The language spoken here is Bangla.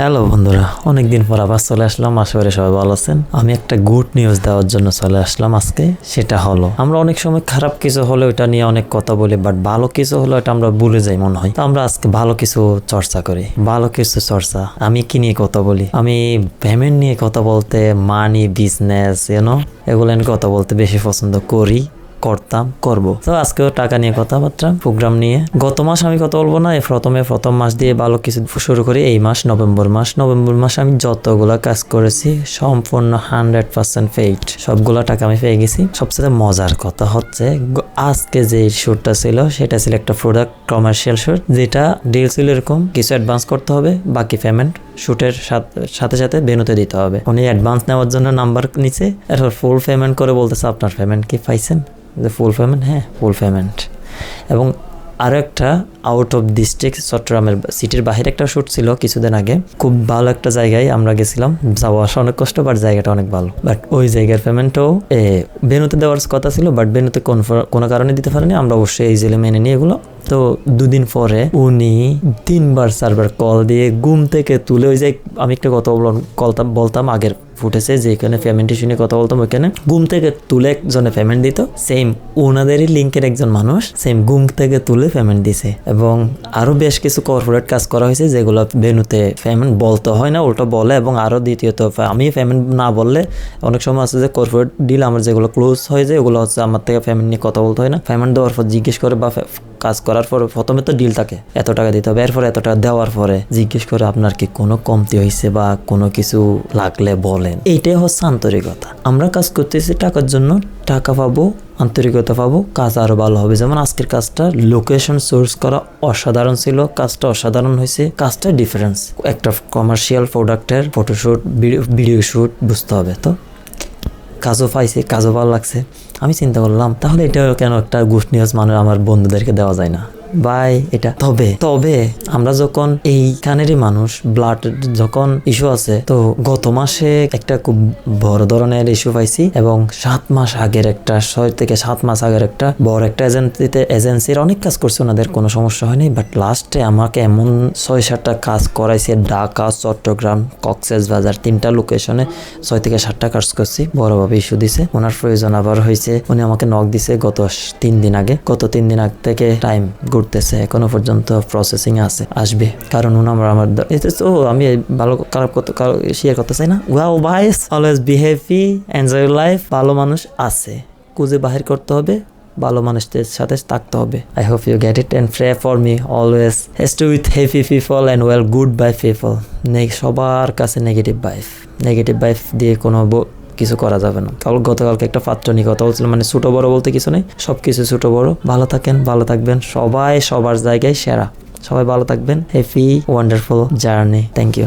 হ্যালো বন্ধুরা। অনেকদিন পর আবার চলে আসলাম। আশা করি সবাই ভালো আছেন। আমি একটা গুড নিউজ দেওয়ার জন্য চলে আসলাম আজকে। সেটা হলো, আমরা অনেক সময় খারাপ কিছু হলে ওটা নিয়ে অনেক কথা বলি বাট ভালো কিছু হলে এটা আমরা ভুলে যাই মনে হয়। তো আমরা আজকে ভালো কিছু চর্চা করি। ভালো কিছু চর্চা। আমি কি নিয়ে কথা বলি? আমি পেমেন্ট নিয়ে কথা বলতে মানি বিজনেস ইউনো এগুলো নিয়ে কথা বলতে বেশি পছন্দ করি। করতাম, করব। তো আজকেও টাকা নিয়ে কথাবার্তা, প্রোগ্রাম নিয়ে। গত মাস আমি কথা বলব না প্রথমে প্রথম মাস দিয়ে ভালো কিছু শুরু করি। এই মাস নভেম্বর মাস, নভেম্বর মাসে আমি যতগুলা কাজ করেছি, সম্পূর্ণ হান্ড্রেড পার্সেন্ট ফেইট সবগুলা টাকা আমি পেয়ে গেছি। সবচেয়ে মজার কথা হচ্ছে আজকে যে শ্যুটটা ছিল, সেটা ছিল একটা প্রোডাক্ট কমার্শিয়াল শ্যুট যেটা ডিল ছিল এরকম, কিছু অ্যাডভান্স করতে হবে, বাকি পেমেন্ট শুটের সাথে সাথে বেনুতে দিতে হবে। উনি অ্যাডভান্স নেওয়ার জন্য নাম্বার নিচে এরপর ফুল পেমেন্ট করে বলতেছে, আপনার পেমেন্ট কি পাইছেন? ফুল পেমেন্ট হ্যাঁ ফুল পেমেন্ট এবং আরও একটা আউট অফ ডিস্ট্রিক্ট চট্টগ্রামের সিটির বাইরে একটা শ্যুট ছিল কিছুদিন আগে। খুব ভালো একটা জায়গায় আমরা গেছিলাম। যাওয়া আসা অনেক কষ্ট বাট জায়গাটা অনেক ভালো। বাট ওই জায়গার পেমেন্টও এ, বেনুতে দেওয়ার কথা ছিল বাট বেনুতে কোন- কারণে দিতে পারেনি। আমরা অবশ্যই এই জেলে মেনে নিই এগুলো। তো দুদিন পরে উনি তিনবার চারবার কল দিয়ে ঘুম থেকে তুলে ওই যে আমি একটা কথা বলতাম আগের ফুটেছে যেখানে পেমেন্ট ইস্যু নিয়ে কথা বলতাম, ওইখানে ঘুম থেকে তুলে একজনে পেমেন্ট দিত। সেম ওনাদেরই লিঙ্কের একজন মানুষ সেম ঘুম থেকে তুলে পেমেন্ট দিছে। এবং আরও বেশ কিছু কর্পোরেট কাজ করা হয়েছে, যেগুলো ভেনুতে পেমেন্ট বলতে হয় না, উল্টো বলে এবং আরও দ্বিতীয়ত, আমি পেমেন্ট না বললে অনেক সময় আছে যে কর্পোরেট ডিল আমার যেগুলো ক্লোজ হয়ে যায়, ওগুলো হচ্ছে আমার থেকে পেমেন্ট নিয়ে কথা বলতে হয় না। পেমেন্ট দেওয়ার পর জিজ্ঞেস করে বা কাজ করার পর প্রথমে তো ডিল থাকে, এত টাকা দিতে হবে, এরপর এত টাকা দেওয়ার পরে জিজ্ঞেস করে আপনার কি কোনো কমতি হয়েছে বা কোনো কিছু লাগলে বলেন এইটাই হচ্ছে আন্তরিকতা। আমরা কাজ করতেছি টাকার জন্য, টাকা পাবো, আন্তরিকতা পাবো, কাজ আরও ভালো হবে। যেমন আজকের কাজটা লোকেশন সোর্স করা অসাধারণ ছিল, কাজটা অসাধারণ হয়েছে, কাজটা ডিফারেন্স একটা কমার্শিয়াল প্রোডাক্টের ফটোশুট ভিডিও শুট বুঝতে হবে তো। কাজও পাইছে, কাজও ভালো লাগছে। আমি চিন্তা করলাম, তাহলে এটা কেন একটা গুড নিউজ মানে আমার বন্ধুদেরকে দেওয়া যায় না? বাই এটা তবে তবে আমরা যখন এইখানেরই মানুষ ব্লাড যখন ইস্যু আছে, তো গত মাসে একটা খুব বড় ধরনের ইস্যু পাইছি এবং সাত মাস আগের একটা, ছয় থেকে সাত মাস আগের একটা বড় একটা এজেন্সিতে এজেন্সির অনেক কাজ করছে, ওনাদের কোনো সমস্যা হয়নি বাট লাস্টে আমাকে এমন ছয় সাতটা কাজ করাইছে, ঢাকা, চট্টগ্রাম কক্সেস বাজার তিনটা লোকেশনে ছয় থেকে সাতটা কাজ করছি, বড়ভাবে ইস্যু দিছে। ওনার প্রয়োজন আবার হয়েছে উনি আমাকে নক দিছে গত তিন দিন আগে। গত তিন দিন আগ থেকে টাইম ঘুরতেছে, এখনও পর্যন্ত প্রসেসিং আছে, আসবে। কারণ উনি আমার এটা তো আমি ভালো খারাপ করতে শেয়ার করতে চাই না। Wow vibes always be happy enjoy life ভালো মানুষ আছে। খুঁজে বাহির করতে হবে, ভালো মানুষদের সাথে থাকতে হবে। I hope you get it and pray for me always has to with heavy people and well good by people সবার কাছে নেগেটিভ বাইফ নেগেটিভ বাইফ দিয়ে কোনো ব- কিছু করা যাবে না। কাল গতকালকে একটা পাত্র নিয়ে কথা বলছিলাম মানে ছোট বড় বলতে কিছু নেই সব কিছু ছোট বড়। ভালো থাকেন, ভালো থাকবেন সবাই, সবার জায়গায় সেরা। সবাই ভালো থাকবেন। Happy wonderful journey thank you